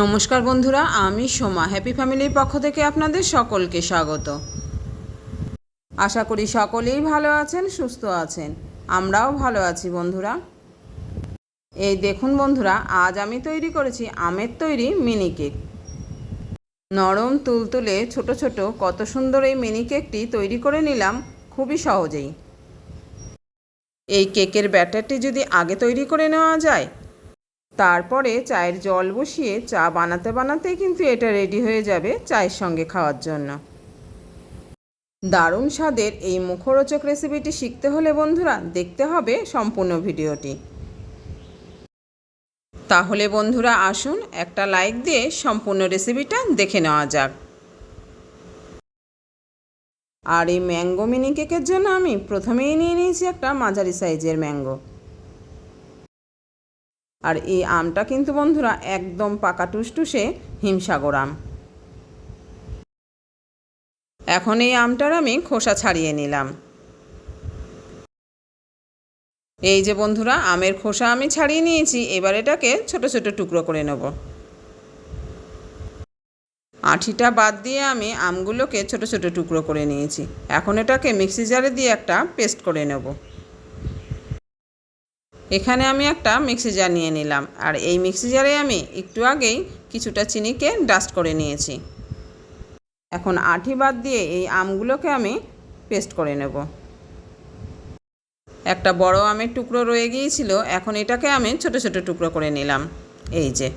নমস্কার বন্ধুরা, আমি সোমা। হ্যাপি ফ্যামিলির পক্ষ থেকে আপনাদের সকলকে স্বাগত। আশা করি সকলেই ভালো আছেন, সুস্থ আছেন। আমরাও ভালো আছি বন্ধুরা। এই দেখুন বন্ধুরা, আজ আমি তৈরি করেছি আমের তৈরি মিনি কেক নরম তুলতুলে ছোট ছোট কত সুন্দর এই মিনি কেকটি তৈরি করে নিলাম, খুবই সহজেই। এই কেকের ব্যাটারটি যদি আগে তৈরি করে নেওয়া যায় তারপরে চায়ের জল বসিয়ে চা বানাতে বানাতে কিন্তু এটা রেডি হয়ে যাবে চায়ের সঙ্গে খাওয়ার জন্য। দারুণ স্বাদের এই মুখরোচক রেসিপিটি শিখতে হলে বন্ধুরা দেখতে হবে সম্পূর্ণ ভিডিওটি। তাহলে বন্ধুরা আসুন একটা লাইক দিয়ে সম্পূর্ণ রেসিপিটা দেখে নেওয়া যাক। আর এই ম্যাঙ্গো মিনি কেকের জন্য আমি প্রথমেই নিয়ে নিয়েছি একটা মাঝারি সাইজের ম্যাঙ্গো আর এই আমটা কিন্তু বন্ধুরা একদম পাকা টুসটুসে হিমসাগর আম। এখন এই আমটার আমি খোসা ছাড়িয়ে নিলাম। এই যে বন্ধুরা, আমের খোসা আমি ছাড়িয়ে নিয়েছি, এবার এটাকে ছোট ছোট টুকরো করে নেব। আঠিটা বাদ দিয়ে আমি আমগুলোকে ছোট ছোট টুকরো করে নিয়েছি। এখন এটাকে মিক্সি জারে দিয়ে একটা পেস্ট করে নেব। এখানে আমি একটা মিক্সি জার নিয়ে নিলাম। আর এই মিক্সি জারে আমি একটু আগেই কিছুটা চিনিকে ডাস্ট করে নিয়েছি। এখন আঠি বাদ দিয়ে এই আমগুলোকে আমি পেস্ট করে নেব। একটা বড় আমের টুকরো রয়ে গিয়েছিল, এখন এটাকে আমি ছোট ছোট টুকরো করে নিলাম। এই যে।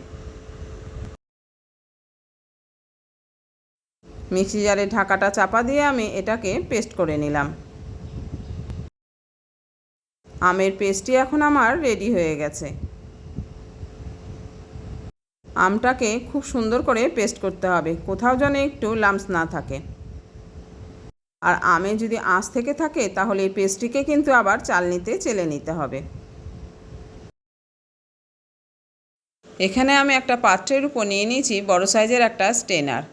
মিক্সি জারে ঢাকাটা চাপা দিয়ে আমি এটাকে পেস্ট করে নিলাম। আমের পেস্টটি এখন আমার রেডি হয়ে গেছে। আমটাকে খুব সুন্দর করে পেস্ট করতে হবে, কোথাও যেন একটু লামস না থাকে। আর আমে যদি আঁশ থেকে থাকে, তাহলে এই পেস্টটিকে কিন্তু আবার চালনিতে চেলে নিতে হবে। এখানে আমি একটা পাত্রের উপর নিয়ে নিয়েছি বড় সাইজের একটা স্টেনার।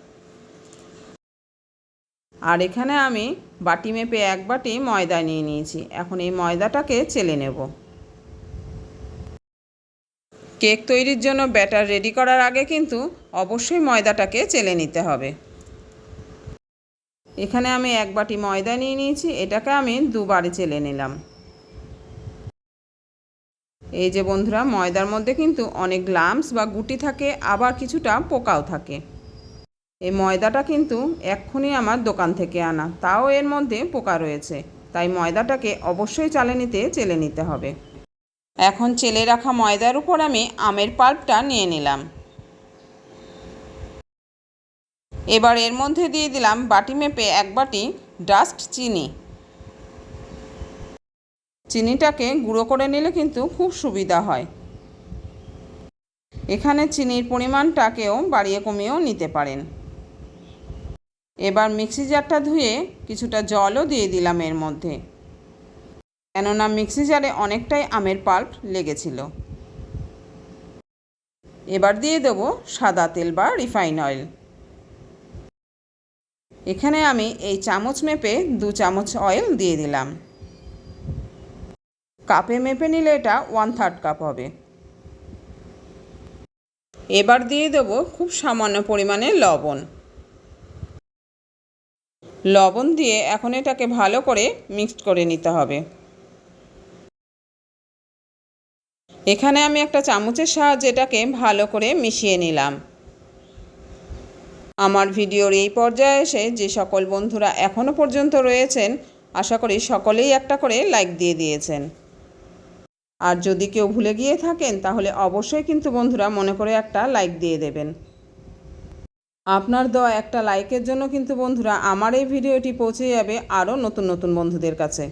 আর এখানে আমি বাটি মেপে এক বাটি ময়দা নিয়ে নিয়েছি। এখন এই ময়দাটাকে চেলে নেব। কেক তৈরির জন্য ব্যাটার রেডি করার আগে কিন্তু অবশ্যই ময়দাটাকে চেলে নিতে হবে। এখানে আমি এক বাটি ময়দা নিয়ে নিয়েছি, এটাকে আমি দুবারে চেলে নিলাম। এই যে বন্ধুরা, ময়দার মধ্যে কিন্তু অনেক গ্লামস বা গুটি থাকে, আবার কিছুটা পোকাও থাকে। এই ময়দাটা কিন্তু এক্ষুনি আমার দোকান থেকে আনা। তাও এর মধ্যে পোকা রয়েছে। তাই ময়দাটাকে অবশ্যই চালে নিতে, চেলে নিতে হবে। এখন চেলে রাখা ময়দার উপর আমি আমের পাল্পটা নিয়ে নিলাম। এবার এর মধ্যে দিয়ে দিলাম বাটি মেপে এক বাটি ডাস্ট চিনি। চিনিটাকে গুঁড়ো করে নিলে কিন্তু খুব সুবিধা হয়। এখানে চিনির পরিমাণটাকেও বাড়িয়ে কমিয়েও নিতে পারেন। এবার মিক্সি জারটা ধুয়ে কিছুটা জলও দিয়ে দিলাম এর মধ্যে। কেননা মিক্সি জারে অনেকটাই আমের পাল্প লেগেছিল। এবার দিয়ে দেব সাদা তেল বা রিফাইন অয়েল। এখানে আমি এই চামচ মেপে দু চামচ অয়েল দিয়ে দিলাম। কাপে মেপে নিলে এটা ওয়ান থার্ড কাপ হবে। এবার দিয়ে দেব খুব সামান্য পরিমাণে লবণ। লবণ দিয়ে এখন এটাকে ভালো করে মিক্সড করে নিতে হবে। এখানে আমি একটা চামচের সাহায্যে এটাকে ভালো করে মিশিয়ে নিলাম। আমার ভিডিওর এই পর্যায়ে এসে যে সকল বন্ধুরা এখনও পর্যন্ত রয়েছেন, আশা করি সকলেই একটা করে লাইক দিয়ে দিয়েছেন। আর যদি কেউ ভুলে গিয়ে থাকেন, তাহলে অবশ্যই কিন্তু বন্ধুরা মনে করে একটা লাইক দিয়ে দেবেন। আপনার দেওয়া একটা লাইকের জন্য কিন্তু বন্ধুরা আমার এই ভিডিওটি পৌঁছে যাবে আরও নতুন নতুন বন্ধুদের কাছে।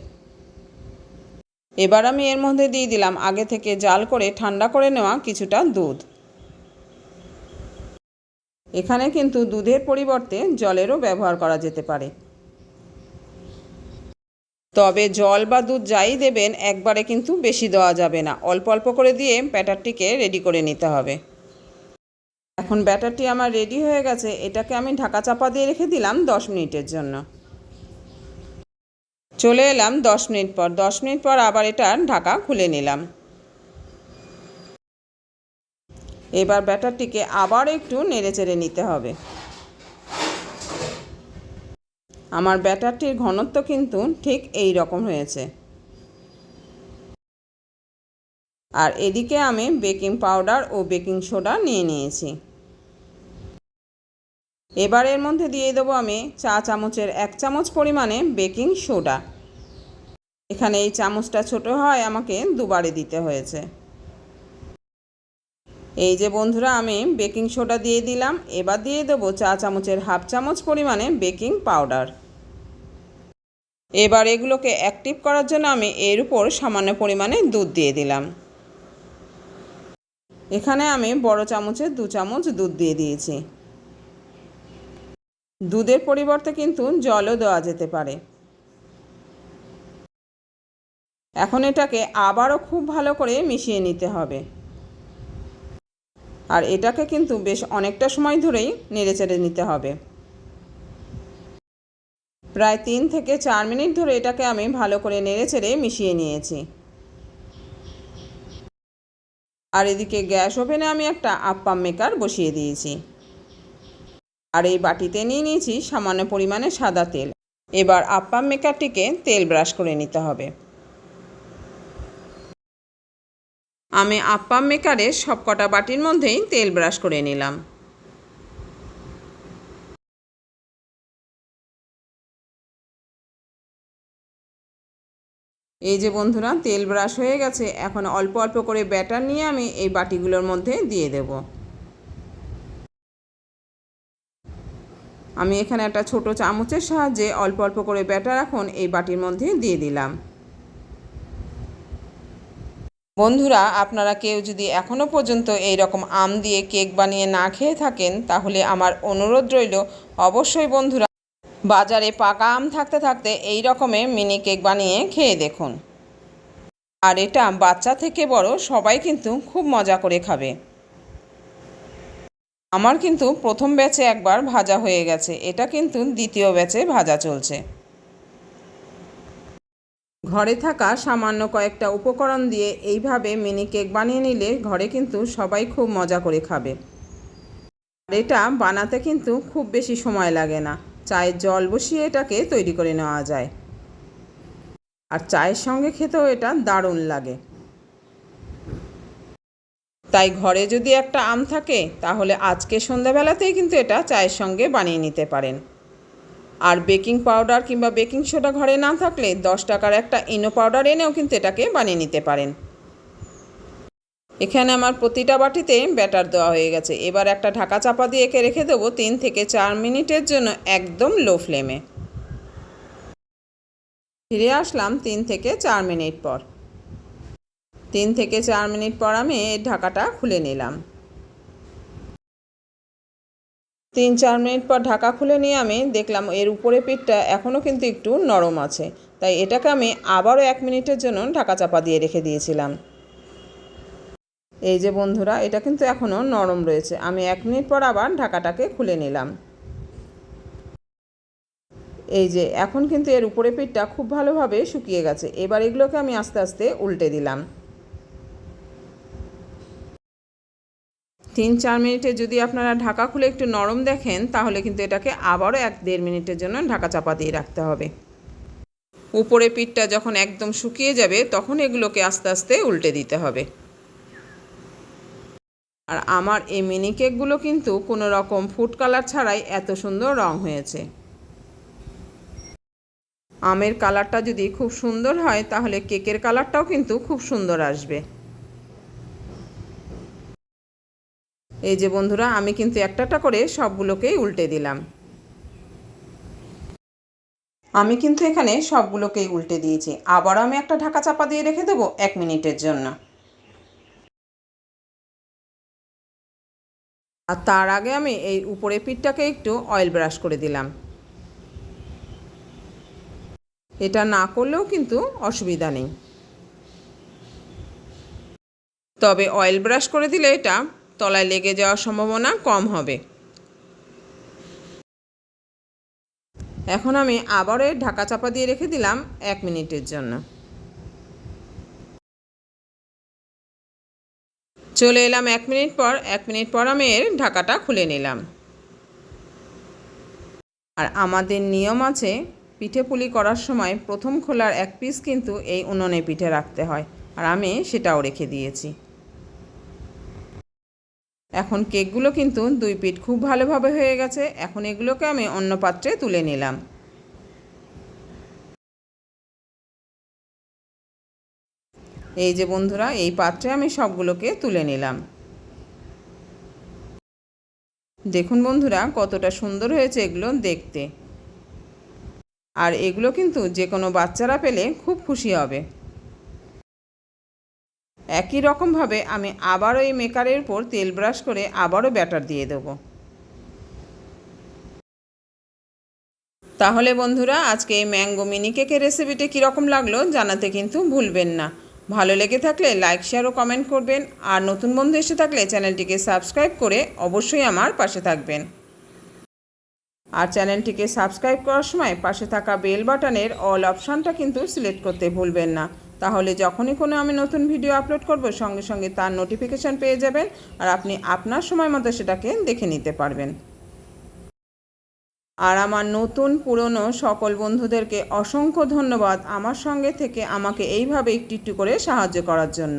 এবার আমি এর মধ্যে দিয়ে দিলাম আগে থেকে জাল করে ঠান্ডা করে নেওয়া কিছুটা দুধ। এখানে কিন্তু দুধের পরিবর্তে জলেরও ব্যবহার করা যেতে পারে। তবে জল বা দুধ যাই দেবেন, একবারে কিন্তু বেশি দেওয়া যাবে না। অল্প অল্প করে দিয়ে ব্যাটারটিকে রেডি করে নিতে হবে। এখন ব্যাটারটি আমার রেডি হয়ে গেছে, এটাকে আমি ঢাকা চাপা দিয়ে রেখে দিলাম দশ মিনিটের জন্য। চলে এলাম দশ মিনিট পর, দশ মিনিট পর আবার এটা ঢাকা খুলে নিলাম। এবার ব্যাটারটিকে আবার একটু নেড়েচেড়ে নিতে হবে। আমার ব্যাটারটির ঘনত্ব কিন্তু ঠিক এই রকম হয়েছে। আর এদিকে আমি বেকিং পাউডার ও বেকিং সোডা নিয়ে নিয়েছি। এবার এর মধ্যে দিয়ে দেবো আমি চা চামচের এক চামচ পরিমাণে বেকিং সোডা। এখানে এই চামচটা ছোট হয়, আমাকে দুবারে দিতে হয়েছে। এই যে বন্ধুরা, আমি বেকিং সোডা দিয়ে দিলাম। এবার দিয়ে দেবো চা চামচের হাফ চামচ পরিমাণে বেকিং পাউডার। এবার এগুলোকে অ্যাক্টিভ করার জন্য আমি এর উপর সামান্য পরিমাণে দুধ দিয়ে দিলাম। এখানে আমি বড় চামচের দু চামচ দুধ দিয়ে দিয়েছি। দুধের পরিবর্তে কিন্তু জলও দেওয়া যেতে পারে। এখন এটাকে আবারও খুব ভালো করে মিশিয়ে নিতে হবে। আর এটাকে কিন্তু বেশ অনেকটা সময় ধরেই নেড়েচেড়ে নিতে হবে। প্রায় তিন থেকে চার মিনিট ধরে এটাকে আমি ভালো করে নেড়েচেড়ে মিশিয়ে নিয়েছি। আর এদিকে গ্যাস ওভেনে আমি একটা আপ্পাম মেকার বসিয়ে দিয়েছি। আর এই বাটিতে নিয়ে নিয়েছি সামান্য পরিমাণে সাদা তেল। এবার আপ্পাম মেকারটিকে তেল ব্রাশ করে নিতে হবে। আমি আপ্পাম মেকারের সবকটা বাটির মধ্যেই তেল ব্রাশ করে নিলাম। এই যে বন্ধুরা, তেল ব্রাশ হয়ে গেছে। এখন অল্প অল্প করে ব্যাটার নিয়ে আমি এই বাটিগুলোর মধ্যে দিয়ে দেব। আমি এখানে একটা ছোট চামচের সাহায্যে অল্প অল্প করে ব্যাটার এখন এই বাটির মধ্যে দিয়ে দিলাম। বন্ধুরা, আপনারা কেউ যদি এখনও পর্যন্ত এই রকম আম দিয়ে কেক বানিয়ে না খেয়ে থাকেন, তাহলে আমার অনুরোধ রইল, অবশ্যই বন্ধুরা বাজারে পাকা আম থাকতে থাকতে এই রকমের মিনি কেক বানিয়ে খেয়ে দেখুন। আর এটা বাচ্চা থেকে বড় সবাই কিন্তু খুব মজা করে খাবে। আমার কিন্তু প্রথম ব্যাচে একবার ভাজা হয়ে গেছে। এটা কিন্তু দ্বিতীয় ব্যাচে ভাজা চলছে। ঘরে থাকা সামান্য কয়েকটা উপকরণ দিয়ে এইভাবে মিনি কেক বানিয়ে নিলে ঘরে কিন্তু সবাই খুব মজা করে খাবে। আর এটা বানাতে কিন্তু খুব বেশি সময় লাগে না। চায়ের জল বসিয়ে এটাকে তৈরি করে নেওয়া যায়। আর চায়ের সঙ্গে খেতেও এটা দারুণ লাগে। তাই ঘরে যদি একটা আম থাকে, তাহলে আজকে সন্ধ্যাবেলাতেই কিন্তু এটা চায়ের সঙ্গে বানিয়ে নিতে পারেন। আর বেকিং পাউডার কিংবা বেকিং সোডা ঘরে না থাকলে দশ টাকার একটা ইনো পাউডার এনেও কিন্তু এটাকে বানিয়ে নিতে পারেন। এখানে আমার প্রতিটা বাটিতে ব্যাটার দেওয়া হয়ে গেছে। এবার একটা ঢাকা চাপা দিয়ে একে রেখে দেবো তিন থেকে চার মিনিটের জন্য একদম লো ফ্লেমে। ফিরে আসলাম তিন থেকে চার মিনিট পর। তিন থেকে চার মিনিট পর আমি এই ঢাকাটা খুলে নিলাম। তিন চার মিনিট পর ঢাকা খুলে নিয়ে আমি দেখলাম এর উপরে পিঠটা এখনও কিন্তু একটু নরম আছে। তাই এটাকে আমি আবারও এক মিনিটের জন্য ঢাকা চাপা দিয়ে রেখে দিয়েছিলাম। এই যে বন্ধুরা, এটা কিন্তু এখনও নরম রয়েছে। আমি এক মিনিট পর আবার ঢাকাটাকে খুলে নিলাম। এই যে, এখন কিন্তু এর উপরে পিঠটা খুব ভালোভাবে শুকিয়ে গেছে। এবার এগুলোকে আমি আস্তে আস্তে উল্টে দিলাম। তিন চার মিনিটে যদি আপনারা ঢাকা খুলে একটু নরম দেখেন, তাহলে কিন্তু এটাকে আবারও এক দেড় মিনিটের জন্য ঢাকা চাপা দিয়ে রাখতে হবে। উপরে পিঠটা যখন একদম শুকিয়ে যাবে, তখন এগুলোকে আস্তে আস্তে উল্টে দিতে হবে। আর আমার এই মিনি কেকগুলো কিন্তু কোনো রকম ফুড কালার ছাড়াই এত সুন্দর রং হয়েছে। আমের কালারটা যদি খুব সুন্দর হয়, তাহলে কেকের কালারটাও কিন্তু খুব সুন্দর আসবে। এই যে বন্ধুরা, আমি কিন্তু একটাটা করে সবগুলোকেই উল্টে দিলাম। আমি কিন্তু এখানে সবগুলোকেই উল্টে দিয়েছি। আবার আমি একটা ঢাকা চাপা দিয়ে রেখে দেবো এক মিনিটের জন্য। আর তার আগে আমি এই উপরে পিঠটাকে একটু অয়েল ব্রাশ করে দিলাম। এটা না করলেও কিন্তু অসুবিধা নেই। তবে অয়েল ব্রাশ করে দিলে এটা তলায় লেগে যাওয়ার সম্ভাবনা কম হবে। এখন আমি আবারও ঢাকা চাপা দিয়ে রেখে দিলাম এক মিনিটের জন্য। চলে এলাম এক মিনিট পর, এক মিনিট পর আমি এর ঢাকাটা খুলে নিলাম। আর আমাদের নিয়ম আছে, পিঠে পুলি করার সময় প্রথম খোলার এক পিস কিন্তু এই উনুনে পিঠে রাখতে হয়। আর আমি সেটাও রেখে দিয়েছি। এখন কেকগুলো কিন্তু দুই পিঠ খুব ভালোভাবে হয়ে গেছে। এখন এগুলোকে আমি অন্য পাত্রে তুলে নিলাম। এই যে বন্ধুরা, এই পাত্রে আমি সবগুলোকে তুলে নিলাম। দেখুন বন্ধুরা, কতটা সুন্দর হয়েছে এগুলো দেখতে। আর এগুলো কিন্তু যে কোনো বাচ্চারা পেলে খুব খুশি হবে। একই রকমভাবে আমি আবারও এই মেকারের উপর তেল ব্রাশ করে আবারও ব্যাটার দিয়ে দেব। তাহলে বন্ধুরা, আজকে এই ম্যাঙ্গো মিনি কেকের রেসিপিটি কীরকম লাগল জানাতে কিন্তু ভুলবেন না। ভালো লেগে থাকলে লাইক শেয়ার ও কমেন্ট করবেন। আর নতুন বন্ধু এসে থাকলে চ্যানেলটিকে সাবস্ক্রাইব করে অবশ্যই আমার পাশে থাকবেন। আর চ্যানেলটিকে সাবস্ক্রাইব করার সময় পাশে থাকা বেল বাটনের অল অপশানটা কিন্তু সিলেক্ট করতে ভুলবেন না। তাহলে যখনই কোনো আমি নতুন ভিডিও আপলোড করব, সঙ্গে সঙ্গে তার নোটিফিকেশান পেয়ে যাবেন আর আপনি আপনার সময় মতো সেটাকে দেখে নিতে পারবেন। আর আমার নতুন পুরনো সকল বন্ধুদেরকে অসংখ্য ধন্যবাদ আমার সঙ্গে থেকে আমাকে এইভাবে একটু একটু করে সাহায্য করার জন্য।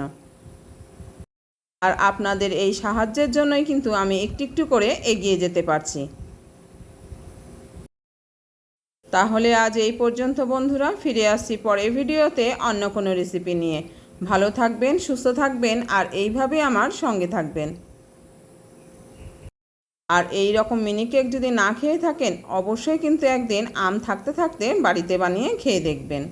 আর আপনাদের এই সাহায্যের জন্যই কিন্তু আমি একটু একটু করে এগিয়ে যেতে পারছি। তাহলে আজ এই পর্যন্ত বন্ধুরা, ফিরে আসছি পরের ভিডিওতে অন্য কোনো রেসিপি নিয়ে। ভালো থাকবেন, সুস্থ থাকবেন, আর এইভাবে আমার সঙ্গে থাকবেন। আর এই রকম মিনি কেক যদি না খেয়ে থাকেন, অবশ্যই কিন্তু একদিন আম থাকতে থাকতে বাড়িতে বানিয়ে খেয়ে দেখবেন।